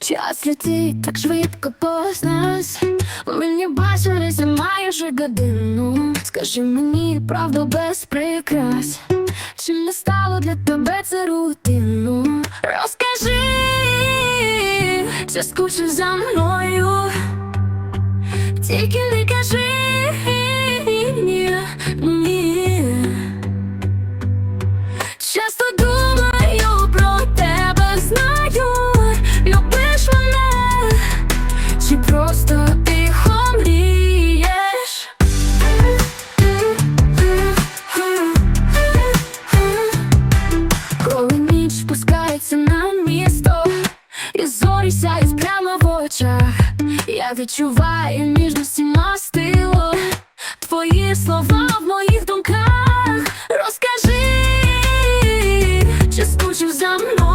Час летить так швидко повз нас. Мені бачилися майже годину. Скажи мені правду без прикрас. Чи не стало для тебе це рутину? Розкажи, чи скучив за мною? Тільки не кажи сяють прямо в очах, я відчуваю між усіма стило. Твої слова в моїх думках. Розкажи, чи скучив за мною,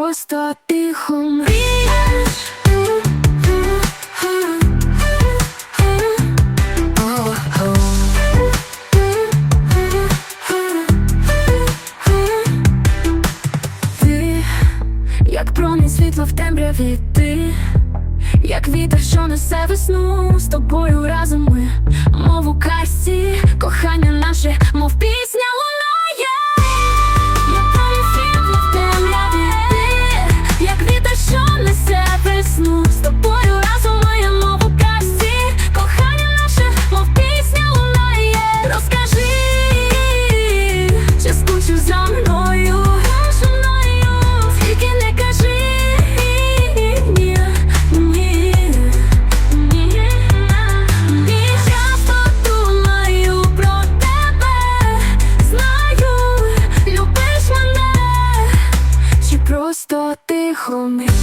просто тихо мрієш. Ти, як промінь світла в темряві, ти, як вітер, що несе весну, з тобою разом ми, мов у тихо мрієш.